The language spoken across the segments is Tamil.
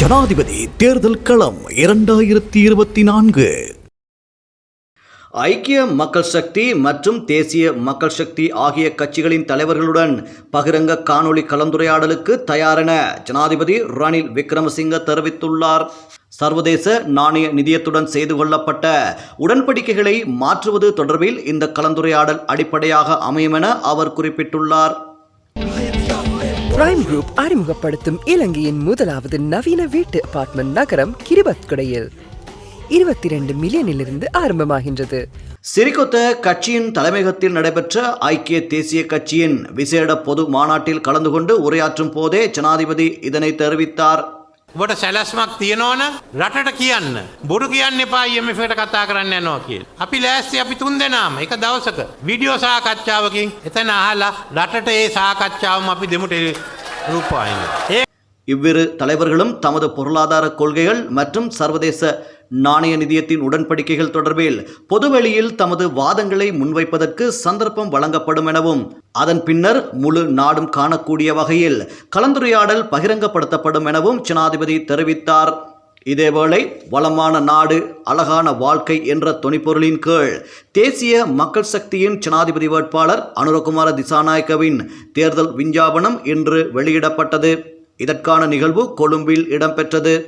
ஜனாதிபதி தேர்தல் களம் இரண்டாயிரத்தி இருபத்தி நான்கு. ஐக்கிய மக்கள் சக்தி மற்றும் தேசிய மக்கள் சக்தி ஆகிய கட்சிகளின் தலைவர்களுடன் பகிரங்க காணொளி கலந்துரையாடலுக்கு தயாரென ஜனாதிபதி ரணில் விக்ரமசிங்க தெரிவித்துள்ளார். சர்வதேச நாணய நிதியத்துடன் செய்து கொள்ளப்பட்ட உடன்படிக்கைகளை மாற்றுவது தொடர்பில் இந்த கலந்துரையாடல் அடிப்படையாக அமையும் என அவர் குறிப்பிட்டுள்ளார். பிரைம் குரூப் அறிமுகப்படுத்தும் இலங்கையின் முதலாவது நவீன வீட்டு அபார்ட்மெண்ட் நகரம் கிரிபத்குடையில். இருபத்தி ரெண்டு மில்லியனிலிருந்து ஆரம்பமாகின்றது. சிறிகொத்த கட்சியின் தலைமையகத்தில் நடைபெற்ற ஐக்கிய தேசிய கட்சியின் விசேட பொது மாநாட்டில் கலந்து கொண்டு உரையாற்றும் போதே ஜனாதிபதி இதனை தெரிவித்தார். ඔබට සැලැස්මක් තියෙනවන රටට කියන්න. බොරු කියන්න එපා IMF-ට කතා කරන්න යනවා කියල. අපි ලෑස්ති අපි තුන් දෙනාම එක දවසක විඩියෝ සාකච්ඡාවකින් එතන අහලා රටට ඒ සාකච්ඡාවම අපි දෙමුට රූපවාහින්න. இவ்விரு தலைவர்களும் தமது பொருளாதார கொள்கைகள் மற்றும் சர்வதேச நாணய நிதியத்தின் உடன்படிக்கைகள் தொடர்பில் பொதுவெளியில் தமது வாதங்களை முன்வைப்பதற்கு சந்தர்ப்பம் வழங்கப்படும் எனவும் அதன் பின்னர் முழு நாடும் காணக்கூடிய வகையில் கலந்துரையாடல் பகிரங்கப்படுத்தப்படும் எனவும் ஜனாதிபதி தெரிவித்தார். இதேவேளை வளமான நாடு அழகான வாழ்க்கை என்ற தொனிப்பொருளின் கீழ் தேசிய மக்கள் சக்தியின் ஜனாதிபதி வேட்பாளர் அனுரகுமார திசாநாயக்கவின் தேர்தல் விஞ்ஞாபனம் இன்று வெளியிடப்பட்டது. இதற்கான நிகழ்வு கொழும்பில் இடம்பெற்றது.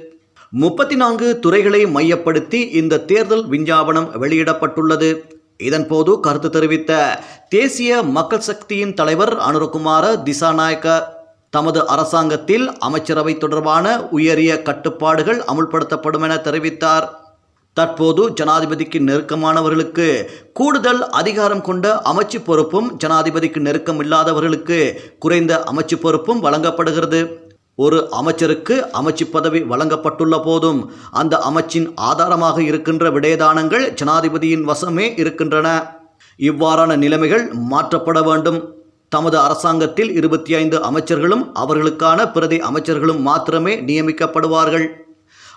முப்பத்தி நான்கு துறைகளை மையப்படுத்தி இந்த தேர்தல் விஞ்ஞாபனம் வெளியிடப்பட்டுள்ளது. இதன்போது கருத்து தெரிவித்த தேசிய மக்கள் சக்தியின் தலைவர் அனுரகுமார திசாநாயக்க தமது அரசாங்கத்தில் அமைச்சரவை தொடர்பான உயரிய கட்டுப்பாடுகள் அமுல்படுத்தப்படும் என தெரிவித்தார். தற்போது ஜனாதிபதிக்கு நெருக்கமானவர்களுக்கு கூடுதல் அதிகாரம் கொண்ட அமைச்சு பொறுப்பும் ஜனாதிபதிக்கு நெருக்கம் இல்லாதவர்களுக்கு குறைந்த அமைச்சு பொறுப்பும் வழங்கப்படுகிறது. ஒரு அமைச்சருக்கு அமைச்சு பதவி வழங்கப்பட்டுள்ள போதும். அந்த அமைச்சின் ஆதாரமாக இருக்கின்ற விடயதானங்கள் ஜனாதிபதியின் வசமே இருக்கின்றன. இவ்வாறான நிலைமைகள் மாற்றப்பட வேண்டும். தமது அரசாங்கத்தில் இருபத்தி ஐந்து அமைச்சர்களும் அவர்களுக்கான பிரதி அமைச்சர்களும் மாத்திரமே நியமிக்கப்படுவார்கள்.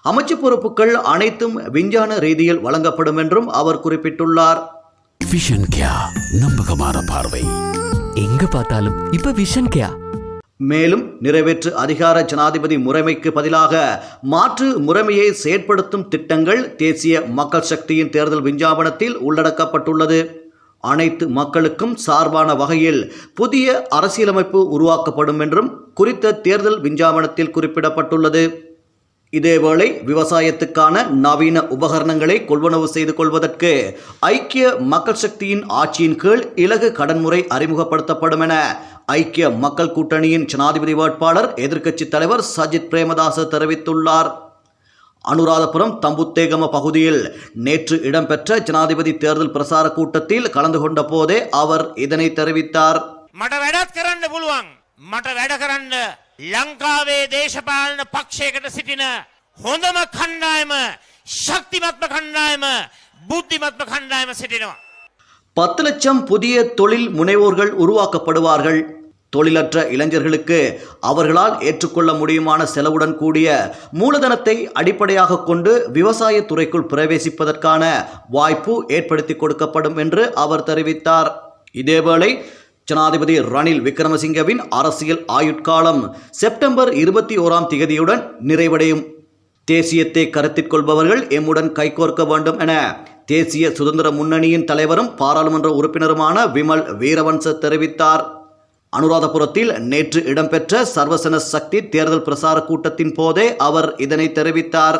அமைச்சு பொறுப்புகள் அனைத்தும் விஞ்ஞான ரீதியில் வழங்கப்படும் என்றும் அவர் குறிப்பிட்டுள்ளார். விஷன் நம்பகமான பார்வை. எங்க பார்த்தாலும் இப்ப விஷன் கியா மேலும் நிறைவேற்று அதிகார ஜனாதிபதி முறைமைக்கு பதிலாக மாற்று முறைமையை செயற்படுத்தும் திட்டங்கள் தேசிய மக்கள் சக்தியின் தேர்தல் விஞ்ஞாபனத்தில் உள்ளடக்கப்பட்டுள்ளது. அனைத்து மக்களுக்கும் சார்பான வகையில் புதிய அரசியலமைப்பு உருவாக்கப்படும் என்றும் குறித்த தேர்தல் விஞ்ஞாபனத்தில் குறிப்பிடப்பட்டுள்ளது. இதேவேளை விவசாயத்துக்கான நவீன உபகரணங்களை கொள்வனவு செய்து கொள்வதற்கு ஐக்கிய மக்கள் சக்தியின் ஆட்சியின் கீழ் இலகு கடன்முறை அறிமுகப்படுத்தப்படும் என ஐக்கிய மக்கள் கூட்டணியின் ஜனாதிபதி வேட்பாளர் எதிர்க்கட்சித் தலைவர் சஜித் பிரேமதாச தெரிவித்துள்ளார். அனுராதபுரம் தம்புத்தேகம பகுதியில் நேற்று இடம்பெற்ற ஜனாதிபதி தேர்தல் பிரசார கூட்டத்தில் கலந்து கொண்ட போதே அவர் இதனை தெரிவித்தார். මට වැඩත් කරන්න පුළුවන්. මට වැඩ කරන්න ලංකාවේ දේශපාලන පක්ෂයකට සිටින හොඳම කණ්ඩායම ශක්තිමත්ම කණ්ඩායම බුද්ධිමත්ම කණ්ඩායම සිටිනවා. பத்து லட்சம் புதிய தொழில் முனைவோர்கள் உருவாக்கப்படுவார்கள் தொழிலற்ற இளைஞர்களுக்கு அவர்களால் ஏற்றுக்கொள்ள முடியுமான செலவுடன் கூடிய மூலதனத்தை அடிப்படையாக கொண்டு விவசாய துறைக்குள் பிரவேசிப்பதற்கான வாய்ப்பு ஏற்படுத்தி கொடுக்கப்படும் என்று அவர் தெரிவித்தார் இதேவேளை ஜனாதிபதி ரணில் விக்ரமசிங்கவின் அரசியல் ஆயுட்காலம் செப்டம்பர் இருபத்தி ஓராம் திகதியுடன் நிறைவடையும். தேசியத்தை கருத்தில் கொள்பவர்கள் எம்முடன் கைகோர்க்க வேண்டும் என தேசிய சுதந்திர முன்னணியின் தலைவரும் பாராளுமன்ற உறுப்பினருமான விமல் வீரவன்ச தெரிவித்தார். அனுராதபுரத்தில் நேற்று இடம்பெற்ற சர்வசன சக்தி தேர்தல் பிரசார கூட்டத்தின் போதே அவர் இதனை தெரிவித்தார்.